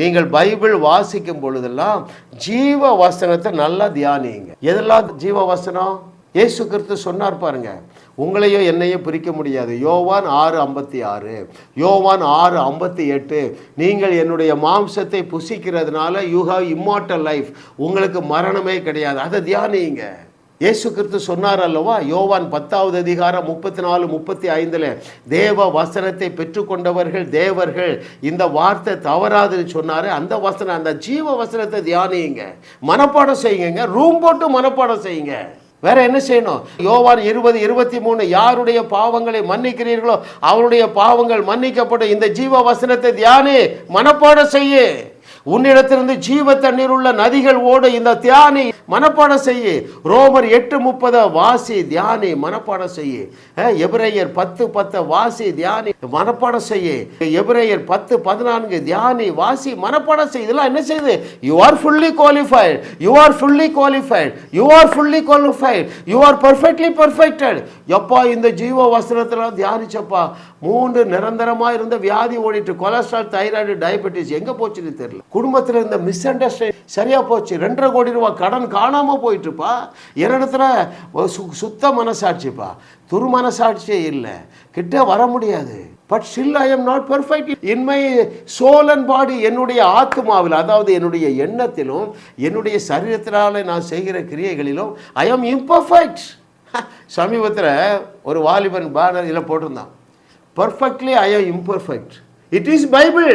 நீங்கள் பைபிள் வாசிக்கும் பொழுதெல்லாம் ஜீவ வசனத்தை நல்லா தியானிங்க எதெல்லாம் ஜீவ வசனம் இயேசு கிறிஸ்து சொன்னார் பாருங்க உங்களையும் என்னையும் பிரிக்க முடியாது. யோவான் ஆறு ஐம்பத்தி ஆறு யோவான் ஆறு ஐம்பத்தி எட்டு நீங்கள் என்னுடைய மாம்சத்தை புசிக்கிறதுனால யூ ஹாவ் இம்மார்டல் லைஃப் உங்களுக்கு மரணமே கிடையாது. அதை தியானிங்க இயேசு கிறிஸ்து சொன்னார் அல்லவா? யோவான் பத்தாவது அதிகாரம் முப்பத்தி நாலு முப்பத்தி ஐந்தில் தேவ வசனத்தை பெற்றுக்கொண்டவர்கள் தேவர்கள் இந்த வார்த்தை தவறாதுன்னு சொன்னார். அந்த வசனம் அந்த ஜீவ வசனத்தை தியானியுங்க. மனப்பாடம் செய்யுங்க. ரூம் போட்டு மனப்பாடம் செய்யுங்க. வேற என்ன செய்யணும்? யோவான் இருபது இருபத்தி மூணு யாருடைய பாவங்களை மன்னிக்கிறீர்களோ அவருடைய பாவங்கள் மன்னிக்கப்படும். இந்த ஜீவ வசனத்தை தியானி மனப்பாடம் செய்யு. உன்னிடத்திலிருந்து ஜீவ தண்ணீர் உள்ள நதிகள் ஓட. இந்த தியானி மனப்பாடம் செய்ய. ரோமர் எட்டு முப்பதை வாசி தியானி மனப்பாடம் செய்யு. எபிரேயர் பத்து பத்தை வாசி தியானி மனப்பாடம் செய்யு. எபிரேயர் பத்து பதினான்கு தியானி வாசி மனப்பாடம் செய்ய. இதெல்லாம் என்ன செய்யுது you are fully qualified you are fully qualified you are fully qualified you are perfectly perfected எப்பா இந்த ஜீவ வசனத்தில் தியானிச்சப்பா. மூன்று நிரந்தரமா இருந்த வியாதி ஓடிட்டு கொலஸ்ட்ரால் தைராய்டு டயபெட்டிஸ் எங்க போச்சுன்னு தெரியல. குடும்பத்தில் இருந்த மிஸ் அண்டர்ஸ்டாண்ட் சரியாக போச்சு. ரெண்டரை கோடி ரூபா கடன் காணாமல் போயிட்டுப்பா. இடத்துல சு சுத்த மனசாட்சிப்பா. துரு மனசாட்சியே இல்லை. கிட்ட வர முடியாது. But still I am not perfect in my soul and body என்னுடைய ஆத்மாவில் அதாவது என்னுடைய எண்ணத்திலும் என்னுடைய சரீரத்தினால நான் செய்கிற கிரியைகளிலும் ஐ எம் இம்பர்ஃபெக்ட் சமீபத்தில் ஒரு வாலிபன் பேனர் இதில் போட்டிருந்தான். Perfectly I am imperfect it is Bible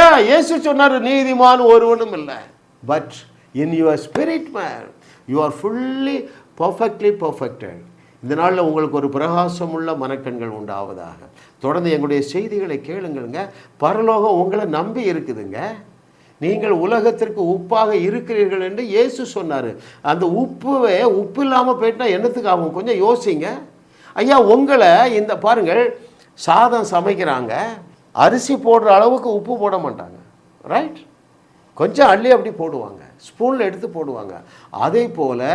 ஏன் இயேசு சொன்னார் நீதிமான் ஒருவனும் இல்லை. But in your spirit man you are fully perfectly perfected இந்த நாளில் உங்களுக்கு ஒரு பிரகாசமுள்ள மனக்கண்கள் உண்டாவதாக. தொடர்ந்து எங்களுடைய செய்திகளை கேளுங்களுங்க. பரலோகம் உங்களை நம்பி இருக்குதுங்க. நீங்கள் உலகத்திற்கு உப்பாக இருக்கிறீர்கள் என்று இயேசு சொன்னார். அந்த உப்புவே உப்பு இல்லாமல் போயிட்டா என்னத்துக்கு ஆகும்? கொஞ்சம் யோசிங்க. ஐயா உங்களை இந்த பாருங்கள் சாதம் சமைக்கிறாங்க. அரிசி போடுற அளவுக்கு உப்பு போட மாட்டாங்க. ரைட் கொஞ்சம் அள்ளி அப்படி போடுவாங்க. ஸ்பூனில் எடுத்து போடுவாங்க. அதே போல்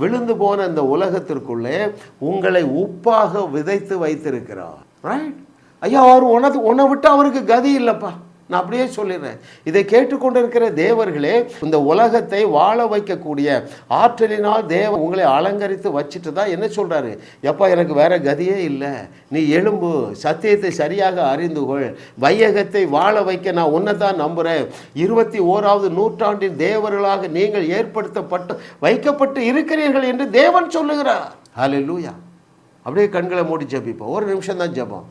விழுந்து போன இந்த உலகத்திற்குள்ளே உங்களை உப்பாக விதைத்து வைத்திருக்கிறார். ரைட் ஐயா அவர் உனது உன்னை விட்டு அவருக்கு கதி இல்லைப்பா. நான் அப்படியே சொல்லிடுறேன். இதை கேட்டுக்கொண்டிருக்கிற தேவர்களே இந்த உலகத்தை வாழ வைக்கக்கூடிய ஆற்றலினால் தேவ உங்களை அலங்கரித்து வச்சுட்டு தான் என்ன சொல்றாரு? எப்பா எனக்கு வேற கதியே இல்லை. நீ எழும்பு சத்தியத்தை சரியாக அறிந்து கொள். வையகத்தை வாழ வைக்க நான் உன்னை தான் நம்புகிறேன் இருபத்தி ஓராவது நூற்றாண்டின் தேவர்களாக நீங்கள் ஏற்படுத்தப்பட்டு வைக்கப்பட்டு இருக்கிறீர்கள் என்று தேவன் சொல்லுகிறார். ஹalleluya. அப்படியே கண்களை மூடி ஜெபிப்போம். ஒரு நிமிஷம் தான் ஜெபம்.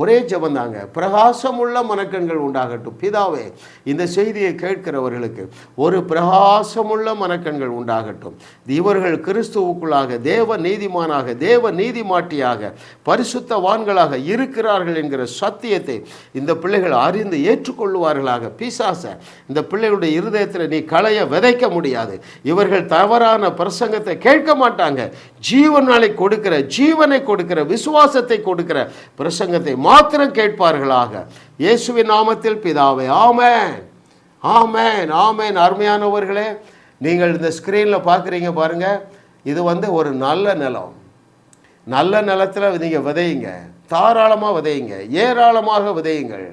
ஒரே ஜபந்தாங்க பிரகாசமுள்ள மனக்கண்கள் உண்டாகட்டும். பிதாவே இந்த செய்தியை கேட்கிறவர்களுக்கு ஒரு பிரகாசமுள்ள மனக்கண்கள் உண்டாகட்டும். இவர்கள் கிறிஸ்துவுக்குள்ளாக தேவ நீதிமானாக தேவ நீதிமாட்டியாக பரிசுத்தவான்களாக இருக்கிறார்கள் என்கிற சத்தியத்தை இந்த பிள்ளைகள் அறிந்து ஏற்றுக்கொள்ளுவார்களாக. பிசாச இந்த பிள்ளைகளுடைய இருதயத்தில் நீ களைய விதைக்க முடியாது. இவர்கள் தவறான பிரசங்கத்தை கேட்க மாட்டாங்க. ஜீவனாலை கொடுக்கிற ஜீவனை கொடுக்கிற விசுவாசத்தை கொடுக்கிற பிரசங்கத்தை மாத்திரம் கேட்பார்களாக. இயேசுவின் நாமத்தில் பிதாவை ஆமேன். ஆமேன் ஆமேன். அருமையானவர்களே நீங்கள் இந்த ஸ்க்ரீனில் பார்க்குறீங்க பாருங்கள் இது வந்து ஒரு நல்ல நிலம். நல்ல நிலத்தில் நீங்கள் விதையுங்க தாராளமாக விதையுங்க ஏராளமாக விதையுங்கள்.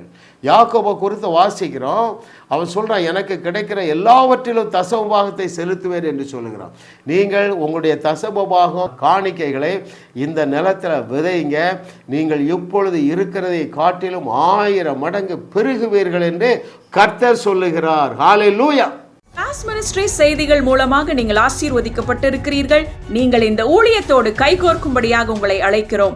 யாக்கோபை குறித்து வாசிக்கிறோம். அவன் சொல்கிறான் எனக்கு கிடைக்கிற எல்லாவற்றிலும் தசமபாகத்தை செலுத்துவேன் என்று சொல்லுகிறான். நீங்கள் உங்களுடைய தசமபாகம் காணிக்கைகளை இந்த நிலத்தில் விதைங்க. நீங்கள் இப்பொழுது இருக்கிறதை காட்டிலும் ஆயிரம் மடங்கு பெருகுவீர்கள் என்று கர்த்தர் சொல்லுகிறார். ஹாலே லூயா கிளாஸ் மினிஸ்ட்ரி செய்திகள் மூலமாக நீங்கள் ஆசீர்வதிக்கப்பட்டிருக்கிறீர்கள். நீங்கள் இந்த ஊழியத்தோடு கைகோர்க்கும்படியாக உங்களை அழைக்கிறோம்.